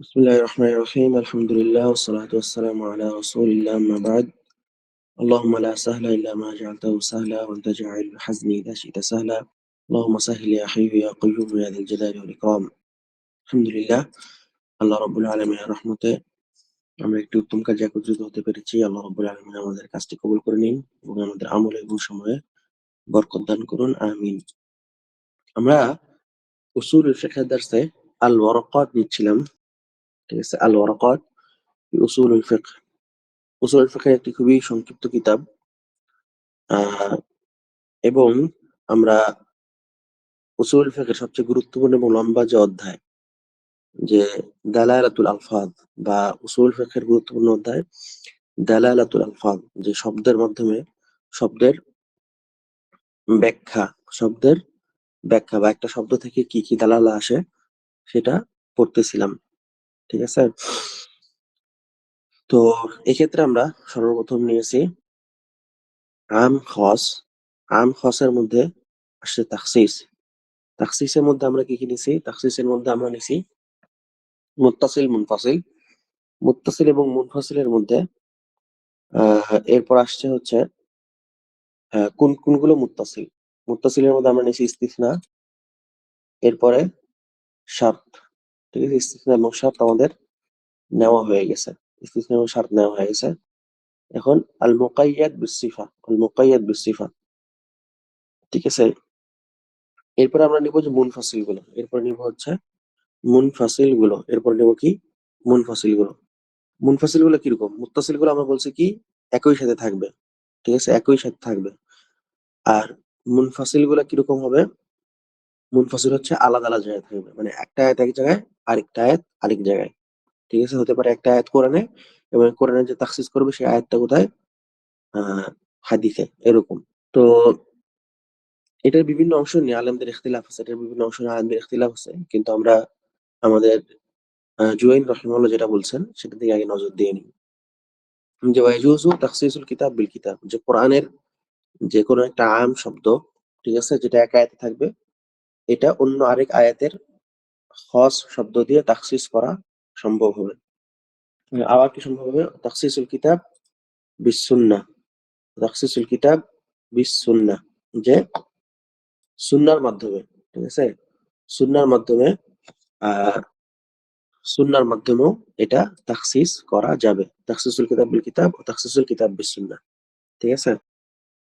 بسم الله الرحمن الرحيم الحمد لله والصلاة والسلام على رسول الله أما بعد اللهم لا سهل إلا ما جعلته سهلا وأنت جاعل الحزن إذا شئت سهلا اللهم سهل يا حي يا قيوم يا ذا الجلال والإكرام الحمد لله আল্লাহ রব্বুল আলমিনের রহমতে আমরা একটি উত্তম কাজে একত্রিত হতে পেরেছি আল্লাহ রব্বুল আলমিন আমাদের কাজটি কবুল করে নিন এবং আমাদের আমল এবং সময়ে বরকত দান করুন আমিন আমরা উসুল ফিকহের দার্সে আল ওয়ারাকাত নিচ্ছিলাম ঠিক আছে? আল ওয়ারাকাত উসুল ফিকহ। উসুল ফিকহের একটি খুবই সংক্ষিপ্ত কিতাব। এবং আমরা উসুল ফিকহের সবচেয়ে গুরুত্বপূর্ণ এবং লম্বা যে অধ্যায়, যে দালালাতুল আলফাজ বা উসুল ফিকহের গুরুত্বপূর্ণ অধ্যায়, দালালাতুল আলফাজ, যে শব্দের মাধ্যমে শব্দের ব্যাখ্যা শব্দের ব্যাখ্যা বা একটা শব্দ থেকে কি কি দালালা আসে সেটা পড়তেছিলাম। ঠিক আছে? তো এক্ষেত্রে আমরা সর্বপ্রথম নিয়েছি আম, খস। আম, খসের মধ্যে আসছে তাকসিস। তাকসিসের মধ্যে আমরা কি কি নিছি? তাকসিসের মধ্যে আমরা নিছি মুত্তাসিল, মুনফাসিল। মুত্তাসিল এবং মুনফাসিলের মধ্যে এরপর আসছে হচ্ছে কোন, কোনগুলো মুত্তাসিল? মুত্তাসিলের মধ্যে আমরা নিছি ইস্তিসনা। এরপরে শার্ত ঠিক আছে ইস্তিসনা এবং শার্ত আমাদের নেওয়া হয়ে গেছে। ইস্তিসনা এবং শার্ত নেওয়া হয়ে গেছে। এখন আল মুকাইয়াদ বিসিফা আল মুকাইয়াদ বিসিফা ঠিক আছে? এরপর আমরা নিব যে মুনফাসিলগুলো এরপর নিব হচ্ছে মুনফাসিলগুলো এরপর নিব কি? মুনফাসিলগুলো মুনফাসিলগুলো কীরকম? মুত্তাসিলগুলো আমরা বলছি কি? একই সাথে থাকবে। ঠিক আছে? একই সাথে থাকবে। আর মুনফাসিলগুলো কীরকম হবে? মুনফাসিল হচ্ছে আলাদা আলাদা জায়গায় থাকবে। মানে একটা এক জায়গায় আরেকটা আয়াত আরেক জায়গায়। ঠিক আছে? হতে পারে একটা আয়াত কোরআনে এবং কোরআনে যে তাকসিস করবে সেই আয়াতটা কোথায়? আহ হাদিসে, এরকম। তো এটার বিভিন্ন অংশ নিয়ে আলমদের ইখতিলাফ আছে, এটার বিভিন্ন অংশ নিয়ে আলেমদের ইখতিলাফ আছে। কিন্তু আমরা আমাদের জুয়াইন রহিমাল্লাহ যেটা বলছেন, সেটা দিকে আগে নজর দিয়ে নিই। যে ওয়াইজুজু তাখসিসুল কিতাব বিল কিতাব, যে কোরআনের যে কোনো একটা আম শব্দ, ঠিক আছে? যেটা এক আয়াতে থাকবে, এটা অন্য আরেক আয়াতের খস শব্দ দিয়ে তাকসিস করা সম্ভব হবে। আবার কি সম্ভব হবে? তাখসিসুল কিতাব বিসুন্না তাখসিসুল কিতাব বিসুন্না যে সুন্নার মাধ্যমে, ঠিক আছে? সুন্নার মাধ্যমে আহ সুন্নার মাধ্যমেও এটা তাখসিস করা যাবে। তাখসিসুল কিতাব বিল কিতাব ও তাখসিসুল কিতাব বিসুন্না ঠিক আছে?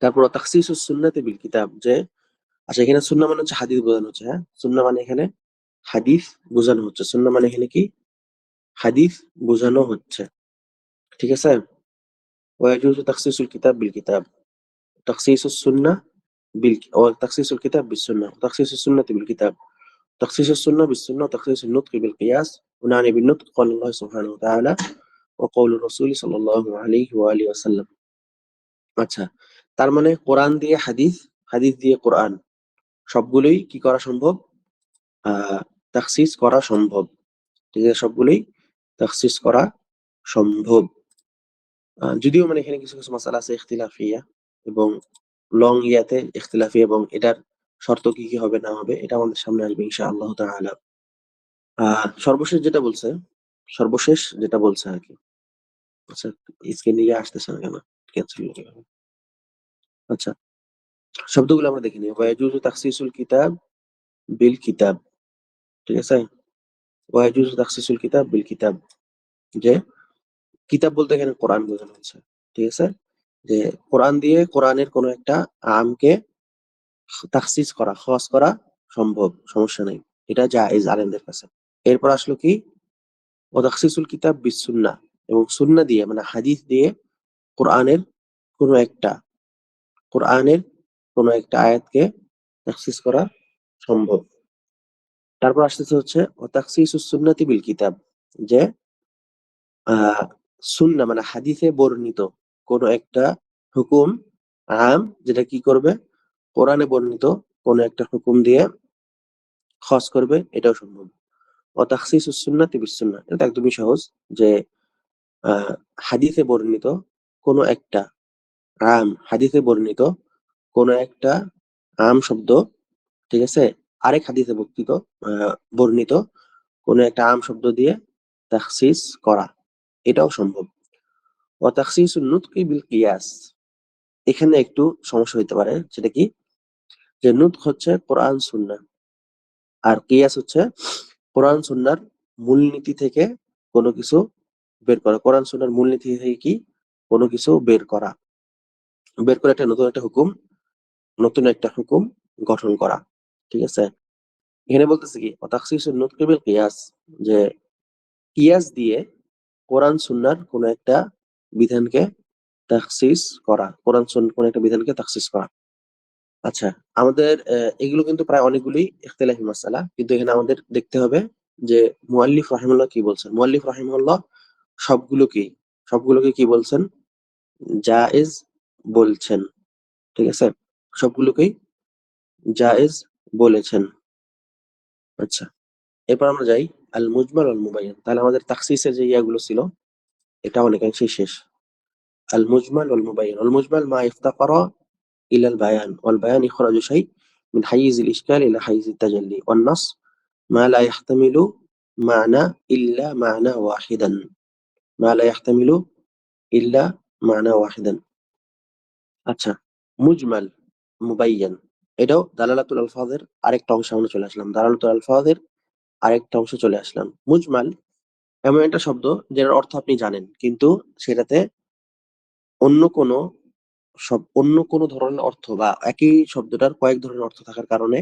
তারপর তাখসিসুস সুন্নাতে বিল কিতাব যে আচ্ছা এখানে সুন্না মানে হচ্ছে হাদিস বোঝানো হচ্ছে হ্যাঁ? সুন্না মানে এখানে হাদিস বোঝানো হচ্ছে সুন্না মানে এখানে কি হাদিস বোঝানো হচ্ছে ঠিক আছে ويجوز تخصيص الكتاب بالكتاب تخصيص السنة بال أو تخصيص الكتاب بالسنة وتخصيص السنة بالكتاب تخصيص السنة بالسنة وتخصيص النطق بالقياس ونعني بالنطق قال الله سبحانه وتعالى وقول الرسول صلى الله عليه وآله وسلم আচ্ছা তার মানে কোরআন দিয়ে হাদিস হাদিস দিয়ে কোরআন সবগুলোই কি করা সম্ভব আহ তাখসিস করা সম্ভব। ঠিক আছে? সবগুলোই তাখসিস করা সম্ভব। যদিও মানে এখানে কিছু কিছু মাসালা আছে, ইখতিলাফিয়া এবং লং ইয়াতে ইখতিলাফি এবং এটার শর্ত কি কি হবে, না হবে, এটা আমাদের সামনে আসবে ইনশা আল্লাহ তাআলা। আহ সর্বশেষ যেটা বলছে, সর্বশেষ যেটা বলছে আর কি। আচ্ছা স্ক্রিনে গিয়ে আসতেছে না কেন? ক্যান্সেল আচ্ছা শব্দগুলো আমরা দেখে নিই। ওয়াজুজু কিতাব বিল কিতাব। ঠিক আছে? ওয়াজুজু তাখসিসুল কিতাব বিল কিতাব। যে কিতাব বলতে এখানে কোরআন বোঝানো হচ্ছে, ঠিক আছে? যে কোরআন দিয়ে কোরআনের কোনো একটা আমকে তাকসিস করা, খস করা সম্ভব, সমস্যা নেই। এটা যা জায়েজ আলেমদের কাছে। এরপর আসলো কি? ও তাখসিসুল কিতাব বিসুন্না এবং সুন্না দিয়ে মানে হাদিস দিয়ে কোরআনের কোনো একটা, কোরআনের কোনো একটা আয়াতকে তাখসিস করা সম্ভব। তারপর আসতেছে হচ্ছে সুন্নাতি বিল কিতাব যে সুন্না মানে হাদিসে বর্ণিত কোন একটা হুকুম আম যেটা কি করবে? কোরআনে বর্ণিত কোন একটা হুকুম দিয়ে খস করবে, এটাও সম্ভব। ও তাখসিসুস সুন্নাতি বিস এটা একদমই সহজ যে হাদিসে বর্ণিত কোন একটা আম, হাদিসে বর্ণিত কোন একটা আম শব্দ, ঠিক আছে? আরেক হাদিসে আহ, বর্ণিত কোন একটা আম শব্দ দিয়ে তাখসিস করা। এটাও সম্ভব। ও নুতকি বিল কিয়াস। এখানে একটু সমস্যা হইতে পারে সেটা কি? যে নুত হচ্ছে কোরআন সুন্না আর কিয়াস হচ্ছে কোরআন সুন্নার মূলনীতি থেকে কোনো কিছু বের করা। কোরআন সুন্নার মূলনীতি থেকে কি? কোনো কিছু বের করা। বের করে একটা নতুন একটা হুকুম নতুন একটা হুকুম গঠন করা। ঠিক আছে? এখানে বলতেছে কি বিল কিয়াস, যে কিয়াস দিয়ে কোরআন সুন্নার কোন একটা বিধানকে তাকসিস করা, কোরআন সুন কোন একটা বিধানকে তাকসিস করা। আচ্ছা আমাদের এগুলো কিন্তু প্রায় অনেকগুলি ইখতিলাফি মাসালা, কিন্তু এখানে আমাদের দেখতে হবে যে মুআল্লিফ রাহিমাল্লাহ কি বলছেন? মুআল্লিফ রাহিমাল্লাহ সবগুলোকে সবগুলোকে কি বলছেন? জায়েজ বলছেন, ঠিক আছে? সবগুলোকেই জায়েজ বলেছেন আচ্ছা এরপর আমরা যাই আল মুজমাল আল মুবাইয়ান তাহলে আমাদের তাকসিসের যে ইয়াগুলো ছিল এটা অনেকাংশেই শেষ আল মুজমাল ওয়াল মুবাইয়ান আল মুজমাল মা ইফতাকারা ইলা আল বায়ান ওয়াল বায়ান ইখরাজু শাই من حيز الإشكال إلى حيز التجلي والنص ما لا يحتمل معنى إلا معنى واحدا ما لا يحتمل إلا معنى واحدا আচ্ছা মুজমাল মুবাইয়ান এটাও দালালাতুল আলফাজের আরেকটা অংশ আমরা চলে আসলাম। দালালাতুল আলফাজের আরেকটা অংশে চলে আসলাম। মুজমাল এমন একটা শব্দ যেটার অর্থ আপনি জানেন, কিন্তু সেটাতে অন্য কোনো সব, অন্য কোনো ধরনের অর্থ বা একই শব্দটার কয়েক ধরনের অর্থ থাকার কারণে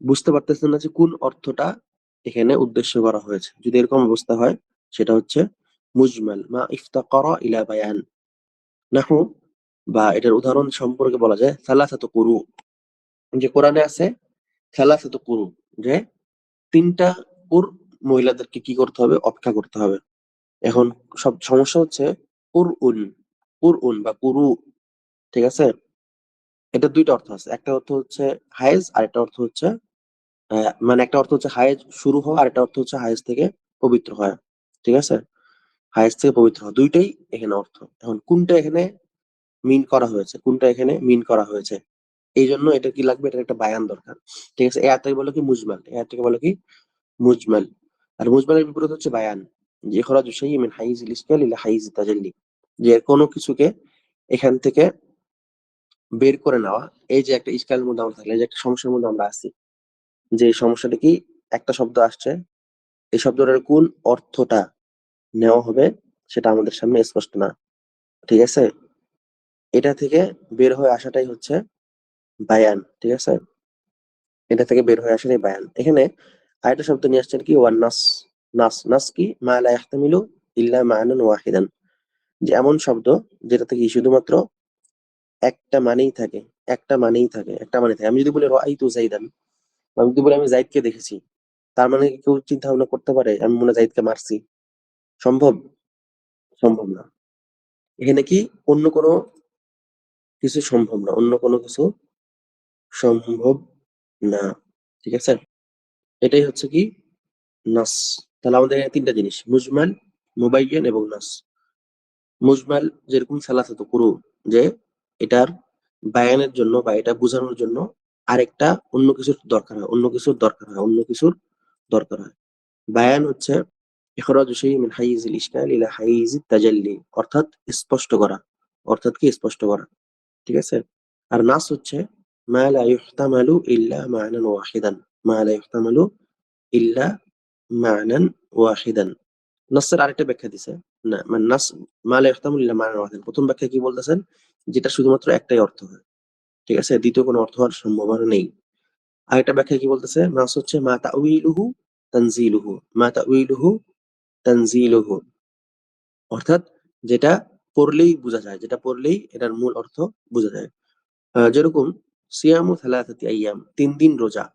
বুঝতে পারতেছেন না যে কোন অর্থটা এখানে উদ্দেশ্য করা হয়েছে। যদি এরকম অবস্থা হয়, সেটা হচ্ছে মুজমাল মা ইফতাকারা ইলা বায়ান। বা এটার উদাহরণ সম্পর্কে বলা যায় সালাসাতু কুরু। যে কোরআনে আছে সালাসাতু কুরু যে তিনটা কুর মহিলাদেরকে কি করতে হবে? অপেক্ষা করতে হবে। এখন সব সমস্যা হচ্ছে কুর উন কুর উন বা কুরু, ঠিক আছে? এটা দুইটা অর্থ আছে। একটা অর্থ হচ্ছে হায়েজ, আর একটা অর্থ হচ্ছে মানে একটা অর্থ হচ্ছে হায়েজ শুরু হওয়া, আর একটা অর্থ হচ্ছে হায়েজ থেকে পবিত্র হয় ঠিক আছে? হায়েজ থেকে পবিত্র হওয়া, দুইটাই এখানে অর্থ। এখন কোনটা এখানে মিন করা হয়েছে? কোনটা এখানে মিন করা হয়েছে? এই জন্য এটা কি লাগবে? এটা একটা বায়ান দরকার। ঠিক আছে? এ আয়াতটাকে বলো কি মুজমাল। এ আয়াতটাকে বলো কি মুজমাল। আর মুজমালের বিপরীত হচ্ছে বায়ান। যে খরাজ সেই মিন হাইজ ইসকাল ইলা হাইজ তাজাল্লি। যে কোনো কিছুকে এখান থেকে বের করে নেওয়া। এই যে একটা ইস্কালের মধ্যে আমরা থাকলে যে একটা সমস্যার মধ্যে আমরা আছি, যে সমস্যাটা কি? একটা শব্দ আসছে। এই শব্দটার কোন অর্থটা নেওয়া হবে সেটা আমাদের সামনে স্পষ্ট না। ঠিক আছে? এটা থেকে বের হয়ে আসাটাই হচ্ছে বায়ান, ঠিক আছে? এটা থেকে বের হয়ে আসাটাই বায়ান। এখানে আরেকটা শব্দ নিয়ে আসছেন কি? ওয়ান নাস নাস নাস কি? মা লা ইয়াহতামিলু ইল্লা মা'নান ওয়াহিদান। যে এমন শব্দ যেটা থেকে শুধুমাত্র একটা মানেই থাকে, একটা মানেই থাকে, একটা মানে থাকে। আমি যদি বলি রাআইতু যাইদান, আমি যদি বলি আমি জাইদকে দেখেছি, তার মানে কেউ চিন্তা ভাবনা করতে পারে? আমি মনে জাইদকে মারছি। সম্ভব? সম্ভব না। এখানে কি অন্য কোনো কিছু সম্ভব না, অন্য কোনো কিছু সম্ভব না, ঠিক আছে? এটাই হচ্ছে কি? নাস। তাহলে আমাদের এখানে তিনটা জিনিস, মুজমাল মুবাইয়ান এবং নাস। মুজমাল যেরকম সালাসাত কুরু যে এটার বায়ানের জন্য বা এটা বোঝানোর জন্য আরেকটা অন্য কিছুর দরকার হয়, অন্য কিছুর দরকার হয়, অন্য কিছুর দরকার হয়। বায়ান হচ্ছে ইলা অর্থাৎ স্পষ্ট করা, অর্থাৎ কি? স্পষ্ট করা, ঠিক আছে? আর নাস হচ্ছে মা লা ইহতামালু ইল্লা মা'নান ওয়াহিদান মা লা ইহতামালু ইল্লা মা'নান ওয়াহিদান নাসের আরেকটা ব্যাখ্যা দিছে। না মানে নাস মা লা ইল্লা মা'নান ওয়াহিদান প্রথম ব্যাখ্যা কি বলতেছেন? যেটা শুধুমাত্র একটাই অর্থ হয়। ঠিক আছে? দ্বিতীয় কোনো অর্থ হওয়ার সম্ভাবনা নেই। আরেকটা ব্যাখ্যা কি বলতেছে? নাস হচ্ছে মা তাউইলুহু তানজিলুহু। মা তাউইলুহু তানজিলুহু। অর্থাৎ যেটা পড়লেই বোঝা যায়। যেটা পড়লেই এটার মূল অর্থ বোঝা যায়। যেরকম সিয়ামু থালাথাতি আইয়াম তিন দিন রোজা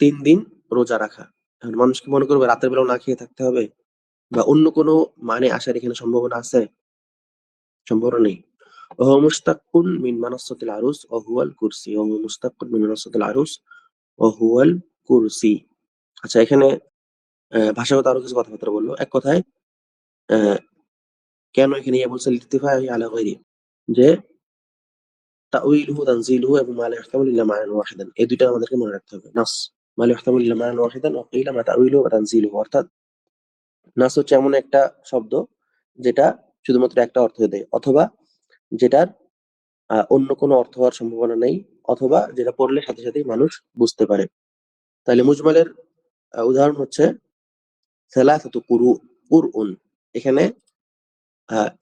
তিন দিন রোজা রাখা এখন মানুষ কি মনে করবে রাতের বেলাও না খেয়ে থাকতে হবে বা অন্য কোনো মানে আসার এখানে সম্ভাবনা আছে সম্ভাবনা নেই وهو مشتق من منصة العروس وهو الكرسي وهو مشتق من منصة العروس وهو الكرسي আচ্ছা এখানে আহ, ভাষাগত আরো কিছু কথাবার্তা বললো এক কথায় আহ, কেন এখানে ইয়ে বলছে লিতিফাই আলা গায়রি যে তাউইলহু তানজিলহু এবং মা লা ইহতামিলু ইল্লা মা'নান ওয়াহিদান। এই দুইটা আমাদেরকে মনে রাখতে হবে। নাস, মা লা ইহতামিলু ইল্লা মা'নান ওয়াহিদান, ওয়া কিলা মা তাউইলহু ওয়া তানজিলহু। অর্থাৎ নাস হচ্ছে এমন একটা শব্দ যেটা শুধুমাত্র একটা অর্থ দেয়, অথবা যেটার অন্য কোনো অর্থ হওয়ার সম্ভাবনা নেই, অথবা যেটা পড়লে সাথে সাথেই মানুষ বুঝতে পারে। তাহলে মুজমালের উদাহরণ হচ্ছে, সেলাসাতু কুরু কুরউন এখানে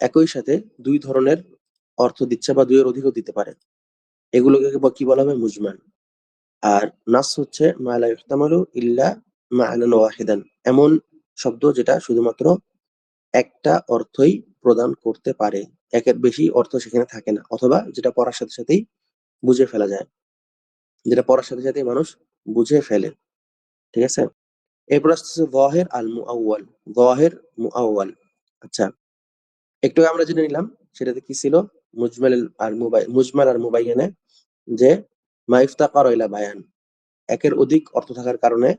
একই সাথে দুই ধরনের অর্থ দিচ্ছে বা দুইয়ের অধিকও দিতে পারে। এগুলোকে কি বলা হবে মুজমাল। আর নাস হচ্ছে ইল্লা ওয়াহিদান। এমন শব্দ যেটা শুধুমাত্র একটা অর্থই প্রদান করতে পারে। একের বেশি অর্থ সেখানে থাকে না। অথবা যেটা পড়ার সাথে সাথেই বুঝে ফেলা যায়। যেটা পড়ার সাথে সাথেই মানুষ বুঝে ফেলে। ঠিক আছে? এরপর আসতেছে ওয়াহের আল মুআওয়াল ওয়াহের মুআওয়াল। আচ্ছা একটু আমরা জেনে নিলাম সেটাতে কি ছিল? মুজমাল আর মুবাই মুজমাল আর মুবাইয়ানে যে মাইফতাকার ইলা বায়ান। একের অধিক অর্থ থাকার কারণে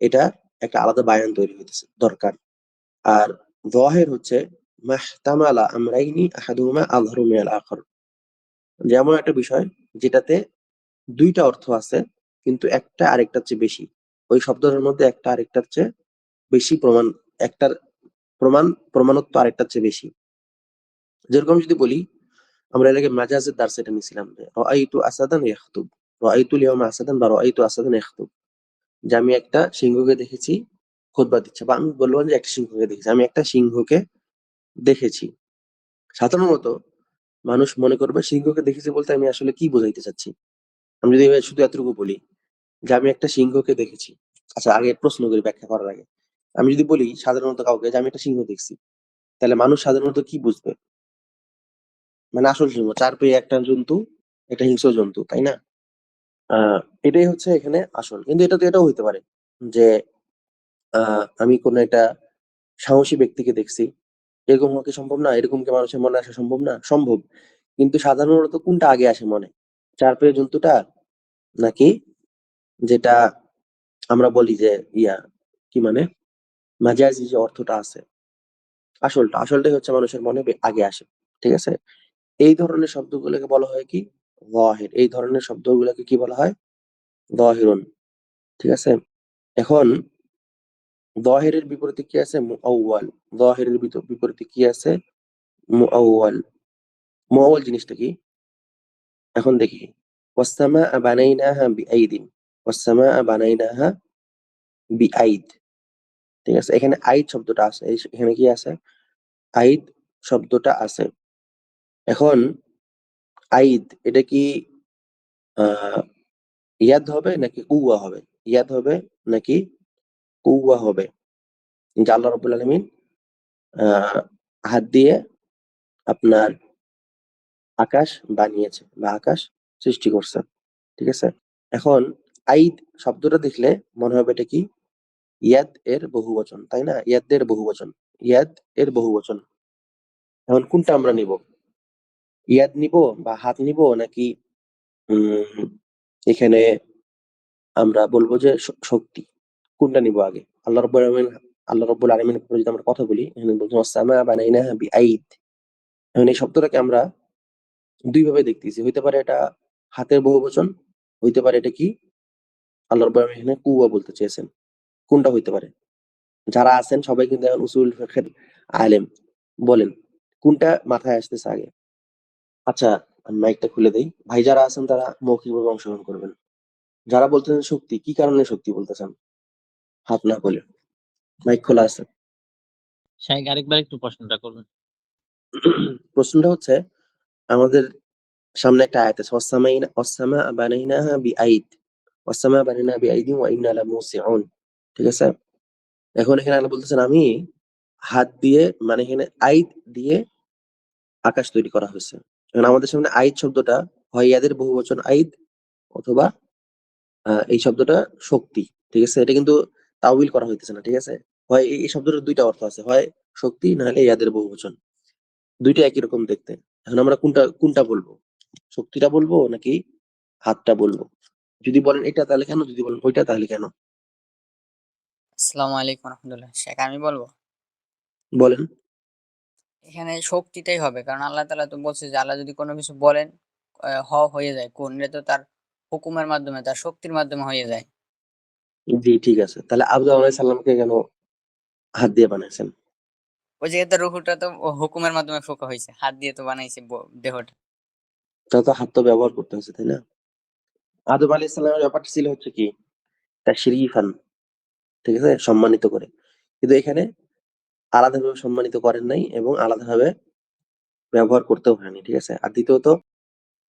এটা একটা আলাদা বায়ান তৈরি হইতেছে, দরকার। আর ওয়াহের হচ্ছে, মাহতামালা আমরাইনি মিনাল আখর। যেমন একটা বিষয় যেটাতে দুইটা অর্থ আছে, কিন্তু একটা আরেকটার চেয়ে বেশি। ওই শব্দটার মধ্যে একটা আরেকটার চেয়ে বেশি প্রমাণ, একটার প্রমাণ, প্রমাণত্ব আরেকটার চেয়ে বেশি। যেরকম যদি বলি আমরা এর আগে মাজাজের দার্স এটা নিছিলাম যে রাআইতু আসাদান ইয়াখতুব। রাআইতু লিয়াউমা আসাদান বা রাআইতু আসাদান ইয়াখতুব। যে আমি একটা সিংহকে দেখেছি খুতবা দিচ্ছে বা আমি বললাম যে একটা সিংহকে দেখেছি। আমি একটা সিংহকে দেখেছি। সাধারণত মানুষ মনে করবে সিংহকে দেখেছি বলতে আমি আসলে কি বোঝাইতে চাচ্ছি? আমি যদি শুধু এতটুকু বলি যে আমি একটা সিংহকে দেখেছি। আচ্ছা আগে প্রশ্ন করি ব্যাখ্যা করার আগে। আমি যদি বলি সাধারণত কাউকে যে আমি একটা সিংহ দেখছি, তাহলে মানুষ সাধারণত কি বুঝবে? মানে আসল সিংহ চার পেয়ে একটা জন্তু, একটা হিংস্র জন্তু, তাই না? এটাই হচ্ছে এখানে আসল। কিন্তু এটা তো এটাও হইতে পারে যে আমি কোন একটা সাহসী ব্যক্তিকে দেখছি, এরকম হওয়া কি সম্ভব না? এরকম কি মানুষের মনে আসা সম্ভব না? সম্ভব। কিন্তু সাধারণত কোনটা আগে আসে মনে? চার পেয়ে জন্তুটা নাকি যেটা আমরা বলি যে, ইয়া, কি মানে? মাজাজি যে অর্থটা আছে। আসলটা, আসলটাই হচ্ছে মানুষের মনে আগে আসে, ঠিক আছে? এই ধরনের শব্দগুলোকে বলা হয় কি? ওয়াহির এই ধরনের শব্দগুলোকে কি বলা হয়? দহিরুন ঠিক আছে? এখন দহেরের বিপরীতে কি আছে? মুআওয়াল দহেরের বিত- বিপরীতে কি আছে? মুআওয়াল মুআওয়াল জিনিসটা কি? এখন দেখি। ওয়াসসামা বানাইনাহা বিআইদিন। ওয়াসসামা বানাইনাহা বিআইদ। ঠিক আছে? এখানে আইদ শব্দটা আছে। এখানে কি আছে? আইদ শব্দটা আছে। এখন আইদ, এটা কি ইয়াদ হবে নাকি কুয়া হবে? ইয়াদ হবে নাকি কুয়া হবে? আল্লাহ রবুল আলমিন হাত দিয়ে আপনার আকাশ বানিয়েছে বা আকাশ সৃষ্টি করছে, ঠিক আছে? এখন আইদ শব্দটা দেখলে মনে হবে এটা কি? ইয়াদ এর বহু বচন, তাই না? ইয়াদ এর বহু বচন, ইয়াদ এর বহু বচন। এখন কোনটা আমরা নিব? ইয়াদ নিব বা হাত নিব নাকি এখানে আমরা বলব যে শক্তি। কোনটা নিব আগে? আল্লাহ রব্বুল আলমিন, আল্লাহ রব্বুল আলমিনের উপরে যদি আমরা কথা বলি, এখানে বলছি, ওয়াসসামা বানাইনাহা বিআইদ। এখন এই শব্দটাকে আমরা দুই ভাবে দেখতেছি। হইতে পারে এটা হাতের বহু বচন হইতে পারে এটা কি? আল্লাহ রব্বুল আলমিন এখানে কুয়া বলতে চেয়েছেন। কোনটা হইতে পারে? যারা আছেন সবাই কিন্তু উসুল ফিকহের আলেম। বলেন, কোনটা মাথায় আসতেছে আগে? আচ্ছা আমি মাইকটা খুলে দেই। ভাই যারা আছেন তারা মৌখিকভাবে অংশগ্রহণ করবেন। যারা বলতেছেন শক্তি কি কারণে শক্তি বলতেছেন হাত না বলে মাইক খোলা আছে। শাইখ আরেকবার একটু প্রশ্নটা করবেন। প্রশ্নটা হচ্ছে আমাদের সামনে একটা আয়াত আছে ওয়াসসামাইনা ওয়াসসামা বানাইনাহা বিআইদ। ওয়াসসামা বানাইনা বিআইদিন ওয়া ইন্না লামুসিউন ঠিক আছে? এখন এখানে আল্লাহ বলতেছেন আমি হাত দিয়ে মানে এখানে আইদ দিয়ে আকাশ তৈরি করা হয়েছে। এখন আমাদের সামনে আইদ শব্দটা হয় ইয়াদের বহু বচন আইদ অথবা এই শব্দটা শক্তি ঠিক আছে? এটা কিন্তু তাওবিল করা হইতেছে না ঠিক আছে? হয় এই এই শব্দটার দুইটা অর্থ আছে হয় শক্তি নাহলে ইয়াদের বহু বচন। দুইটা একই রকম দেখতে। এখন আমরা কোনটা কোনটা বলব? শক্তিটা বলব নাকি হাতটা বলব? যদি বলেন এটা তাহলে কেন? যদি বলেন ওইটা তাহলে কেন? আসসালামু আলাইকুম রহমতুল্লাহ। শেখ আমি বলব? বলেন। এখানে শক্তিটাই হবে। কারণ আল্লাহ তাআলা তো বলছে যে আল্লাহ যদি কোনো কিছু বলেন হ হয়ে যায়। কোন এটা তো তার হুকুমের মাধ্যমে তার শক্তির মাধ্যমে হয়ে যায়। জি ঠিক আছে। তাহলে আবদুল্লাহ আলাইহিস সালামকে কেন হাত দিয়ে বানাইছেন? ওই তো রুহুটা তো হুকুমের মাধ্যমে ফোকা হয়েছে হাত দিয়ে তো বানাইছে দেহটা। তা তো হাত তো ব্যবহার করতে হয়েছে তাই না? আদম আলী ইসলামের ব্যাপারটা ছিল হচ্ছে কি? তার শরীফান ঠিক আছে? সম্মানিত করে। কিন্তু এখানে আলাদাভাবে সম্মানিত করেন নাই এবং আলাদাভাবে ব্যবহার করতেও হয়নি ঠিক আছে? আর দ্বিতীয়ত,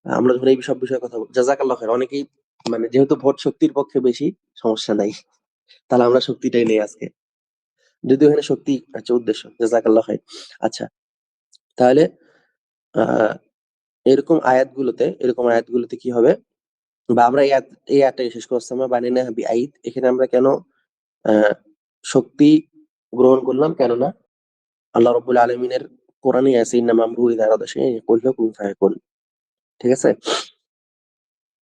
আমরা যখন এই সব বিষয়ে কথা বলি, জাজাকাল্লাহ খায়ের অনেকেই মানে যেহেতু ভোট শক্তির পক্ষে বেশি, সমস্যা নাই। তাহলে আমরা শক্তিটাই নেই আজকে। যদিও এখানে শক্তি হচ্ছে উদ্দেশ্য, জাজাকাল্লাহ খায়ের আচ্ছা তাহলে এরকম আয়াতগুলোতে এরকম আয়াতগুলোতে কি হবে? বা আমরা এই এই আয়াতটাকে শেষ করছি আমরা বানি না আইদ এখানে আমরা কেন শক্তি গ্রহণ করলাম কেননা আল্লাহ রব্বুল আলমিনের কোরআনে আছে ইন্নাম আমরু ইযা আরাদা শাইআন ইয়াকুল কুন ফায়াকুন ঠিক আছে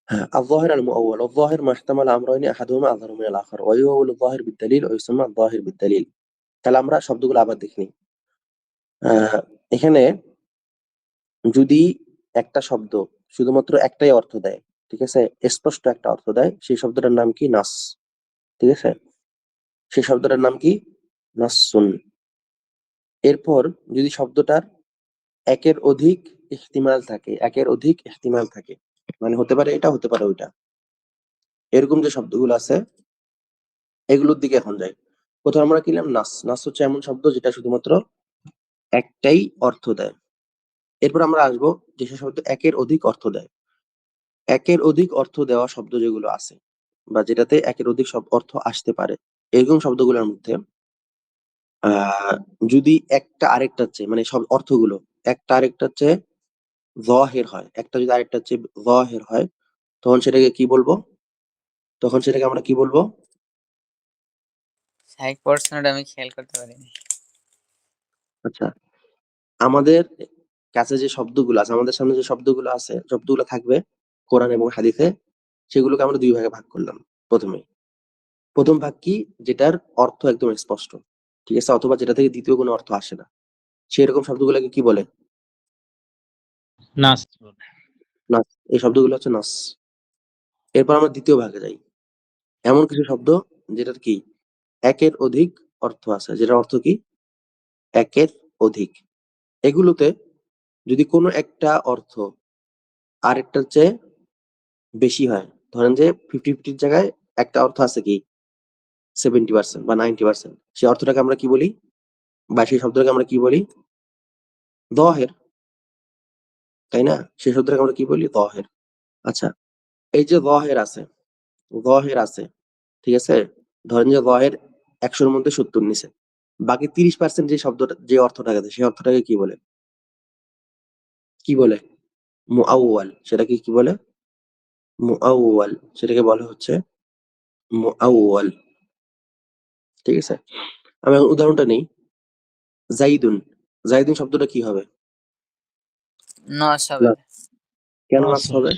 হ্যাঁ الظاهر المؤول الظاهر ما احتمل امرين احدهما اظهر من الاخر ويؤول الظاهر بالدليل ويسمى الظاهر بالدليل তাহলে আমরা শব্দগুলো আবার দেখি আহ এখানে যদি একটা শব্দ শুধুমাত্র একটাই অর্থ দেয় ঠিক আছে স্পষ্ট একটা অর্থ দেয় সেই শব্দটার নাম কি নাস ঠিক আছে সেই শব্দটার নাম কি নাসুন এরপর যদি শব্দটার একের অধিক ইহতিমাল থাকে, একের অধিক ইহতিমাল থাকে মানে হতে পারে এটা, হতে পারে ওইটা। এরকম যে শব্দগুলো আছে, এগুলোর দিকে এখন যাই। প্রথমে আমরা কিনলাম নাস। নাস হচ্ছে এমন শব্দ যেটা শুধুমাত্র একটাই অর্থ দেয়। এরপর আমরা আসব যেসব শব্দ একের অধিক অর্থ দেয়। একের অধিক অর্থ দেওয়া শব্দ যেগুলো আছে, বা যেটাতে একের অধিক অর্থ আসতে পারে, এরকম শব্দগুলোর মধ্যে আহ যদি একটা আরেকটার চেয়ে মানে সব অর্থগুলো একটা আরেকটার চেয়ে জহের হয় একটা যদি আরেকটার চেয়ে জহের হয় তখন সেটাকে কি বলব? তখন সেটাকে আমরা কি বলব? সাইক প্রশ্নটা আমি খেয়াল করতে পারিনি। আচ্ছা আমাদের কাছে যে শব্দগুলো আছে আমাদের সামনে যে শব্দগুলো আছে শব্দগুলো থাকবে কোরআন এবং হাদিসে সেগুলোকে আমরা দুই ভাগে ভাগ করলাম প্রথমে। প্রথম ভাগ কি? যেটার অর্থ একদম স্পষ্ট। ঠিক আছে? অথবা যেটা থেকে দ্বিতীয় কোনো অর্থ আসে না। সেরকম শব্দগুলোকে কি বলে? নাস নাস। এই শব্দগুলো হচ্ছে নাস। এরপর আমরা দ্বিতীয় ভাগে যাই। এমন কিছু শব্দ যেটার কি? একের অধিক অর্থ আছে। যেটার অর্থ কি? একের অধিক। এগুলোতে যদি কোনো একটা অর্থ আরেকটার চেয়ে বেশি হয় ধরেন যে ফিফটি ফিফটির জায়গায় একটা অর্থ আছে কি? সেভেন্টি পার্সেন্ট বা নাইনটি পার্সেন্ট। সেই অর্থটাকে আমরা কি বলি? বা সেই শব্দটাকে আমরা কি বলি? দহের। তাই না? সেই শব্দটাকে আমরা কি বলি? দহের। আচ্ছা এই যে দহের আছে দহের আছে, ঠিক আছে? ধরেন যে দহের একশোর মধ্যে সত্তর নিছে। বাকি তিরিশ পার্সেন্ট যে শব্দটা, যে অর্থটা আছে সেই অর্থটাকে কি বলে? কি বলে? মুআউয়াল সেটাকে কি বলে? মুআউয়াল সেটাকে বলা হচ্ছে মুআউয়াল ঠিক আছে? আমি এখন উদাহরণটা নেই। জাইদুন। জাইদুন শব্দটা কি হবে? নস হবে। কেন নাস হবে?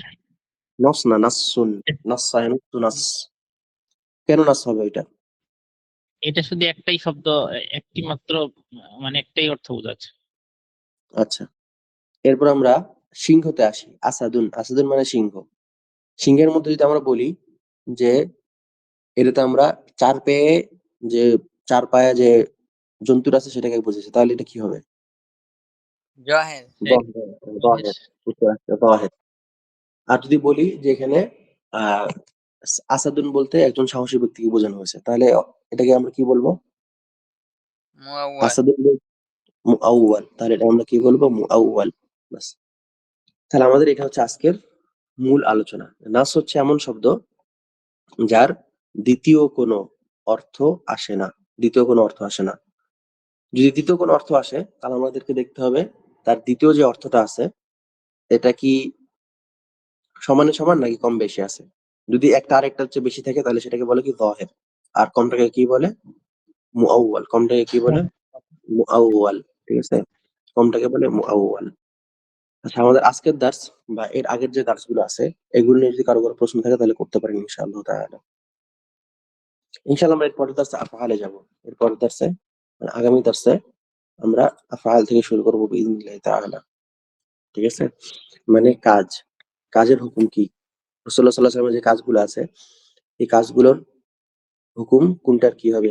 নস না নাসুন নাস। কেন নাস হবে এটা? এটা শুধু একটাই শব্দ একটি মাত্র মানে একটাই অর্থ বোঝাচ্ছে। আচ্ছা। এরপর আমরা সিংহতে আসি। আসাদুন। আসাদুন মানে সিংহ। সিংহের মধ্যে যদি আমরা বলি যে এটাতে আমরা চার পেয়ে যে চার পায়ে যে জন্তুর আছে সেটাকে বুঝেছে তাহলে এটা কি হবে? জহের? আর যদি বলি যে এখানে আহ আসাদুন বলতে একজন সাহসী ব্যক্তিকে বোঝানো হয়েছে তাহলে এটাকে আমরা কি বলব? আসাদুন মুআউয়াল। তাহলে এটা আমরা কি বলব? মুআউয়াল বাস তাহলে আমাদের এটা হচ্ছে আজকের মূল আলোচনা। নাস হচ্ছে এমন শব্দ যার দ্বিতীয় কোনো অর্থ আসে না, দ্বিতীয় কোনো অর্থ আসে না। যদি দ্বিতীয় কোনো অর্থ আসে, তাহলে আমাদেরকে দেখতে হবে তার দ্বিতীয় যে অর্থটা আছে, এটা কি সমানে সমান নাকি কম বেশি আছে? যদি একটা আরেকটার চেয়ে বেশি থাকে, তাহলে সেটাকে বলে কি দহের আর কমটাকে কি বলে? মুআউয়াল। কমটাকে কি বলে? মুআউয়াল। ঠিক আছে? কমটাকে বলে মুআউয়াল। আচ্ছা আমাদের আজকের দার্স বা এর আগের যে দার্সগুলো আছে, এগুলো নিয়ে যদি কারও কারও প্রশ্ন থাকে, তাহলে করতে পারেন ইনশাআল্লাহ তাআলা। ইনশাআল্লাহ আমরা এর পরের দার্সে আফআলে যাব। এর পরের দার্সে মানে আগামী দার্সে আমরা আফআল থেকে শুরু করব বিইذنিল্লাহ ঠিক আছে? মানে কাজ। কাজের হুকুম কি? রাসূলুল্লাহ সাল্লাল্লাহু আলাইহি যে কাজগুলো আছে, এই কাজগুলোর হুকুম কোনটার কি হবে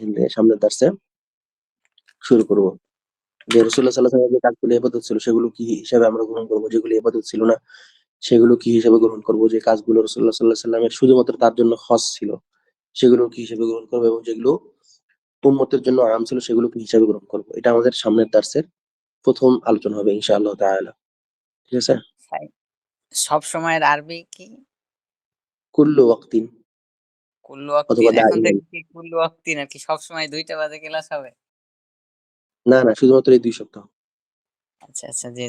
থেকে সামনের দার্সে শুরু করব। যে রসুল্লাহ সাল্লাহ সাল্লাম যে কাজগুলো এবাদত ছিল, সেগুলো কি হিসাবে আমরা গ্রহণ করব? যেগুলো এবাদত ছিল না, সেগুলো কি হিসাবে গ্রহণ করব? যে কাজগুলো রসুল্লাহ সাল্লাহ সাল্লামের শুধুমাত্র তার জন্য খস ছিল। সেগুলো কি হিসাবে গ্রহণ করব এবং যেগুলো উম্মতের জন্য আরাম ছিল সেগুলো কি হিসাবে গ্রহণ করব। এটা আমাদের সামনের দার্সের প্রথম আলোচনা হবে ইনশাআল্লাহ তাআলা। ঠিক আছে? সব সময়ের আরবি কি? কুল্লু ওয়াক্তিন। কুল্লু ওয়াক্তিন এখন দাঁড়িয়ে কুল্লু ওয়াক্তিন আর কি সব সময় দুইটা বাজে ক্লাস হবে? না না শুধুমাত্র এই দুই সপ্তাহ। আচ্ছা আচ্ছা জি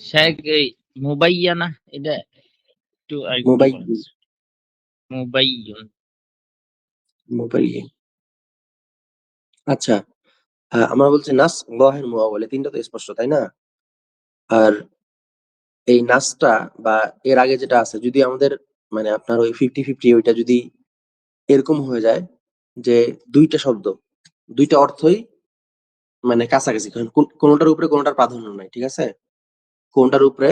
শেখ এই মুবাইয়ানা এটা একটু আরেকটু মুবাইয়িন। মুবাইয়ুন মুবাইয়িন আচ্ছা হ্যাঁ, আমরা বলছি নাস গহের মুআওয়ালে তিনটা তো স্পষ্ট তাই না? আর এই নাসটা বা এর আগে যেটা আছে যদি আমাদের মানে আপনার ওই ফিফটি ফিফটি ওইটা যদি এরকম হয়ে যায় যে দুইটা শব্দ দুইটা অর্থই মানে কাছাকাছি কোনোটার উপরে কোনোটার প্রাধান্য নাই ঠিক আছে? কোনটার উপরে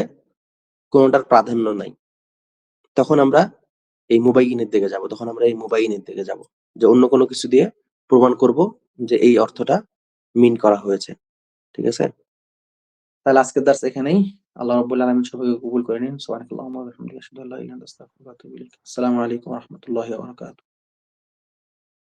কোনোটার প্রাধান্য নাই। তখন আমরা এই মোবাইনের দিকে যাব। তখন আমরা এই মোবাইনের দিকে যাব। যে অন্য কোনো কিছু দিয়ে প্রমাণ করব যে এই অর্থটা মিন করা হয়েছে। ঠিক আছে? তাহলে আজকের দার্স এখানেই। আল্লাহ রব আলমিন সবাইকে কবুল করে নিন। সুবহানাল্লাহি ওয়া বিহামদিহি। আশহাদু আল্লা ইলাহা ইল্লা আনতা আস্তাগফিরুকা ওয়া আতুবু ইলাইক আসসালামু আলাইকুম রহমতুল্লাহ